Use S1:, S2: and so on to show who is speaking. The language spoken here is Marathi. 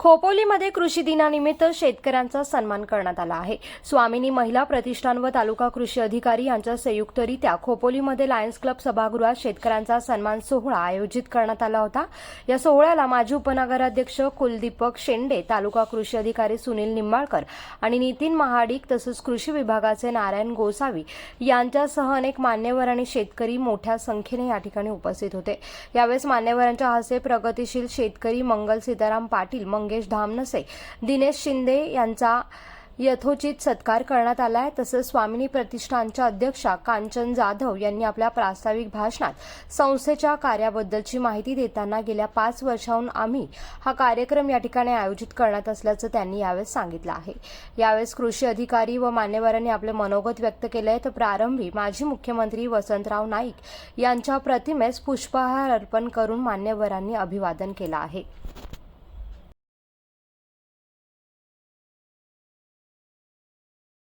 S1: खोपोलीमध्ये कृषी दिनानिमित्त शेतकऱ्यांचा सन्मान करण्यात आला आहे. स्वामिनी महिला प्रतिष्ठान व तालुका कृषी अधिकारी यांच्या संयुक्तरित्या खोपोलीमध्ये लायन्स क्लब सभागृहात शेतकऱ्यांचा सन्मान सोहळा आयोजित करण्यात आला होता. या सोहळ्याला माजी उपनगराध्यक्ष कुलदीपक शेंडे तालुका कृषी अधिकारी सुनील निंबाळकर आणि नितीन महाडिक तसंच कृषी विभागाचे नारायण गोसावी यांच्यासह अनेक मान्यवर आणि शेतकरी मोठ्या संख्येने या ठिकाणी उपस्थित होते. यावेळेस मान्यवरांच्या हस्ते प्रगतिशील शेतकरी मंगल सीताराम पाटील मंग मंगेश धामनसे. दिनेश शिंदे यांचा यथोचित सत्कार करण्यात आलाय. तसंच स्वामिनी प्रतिष्ठानच्या अध्यक्षा कांचन जाधव यांनी आपल्या प्रास्ताविक भाषणात संस्थेच्या कार्याबद्दलची माहिती देताना गेल्या पाच वर्षाहून आम्ही हा कार्यक्रम या ठिकाणी आयोजित करण्यात असल्याचं त्यांनी यावेळेस सांगितलं आहे. यावेळेस कृषी अधिकारी व मान्यवरांनी आपले मनोगत व्यक्त केले तर प्रारंभी माजी मुख्यमंत्री वसंतराव नाईक यांच्या प्रतिमेस पुष्पहार अर्पण करून मान्यवरांनी अभिवादन केलं आहे.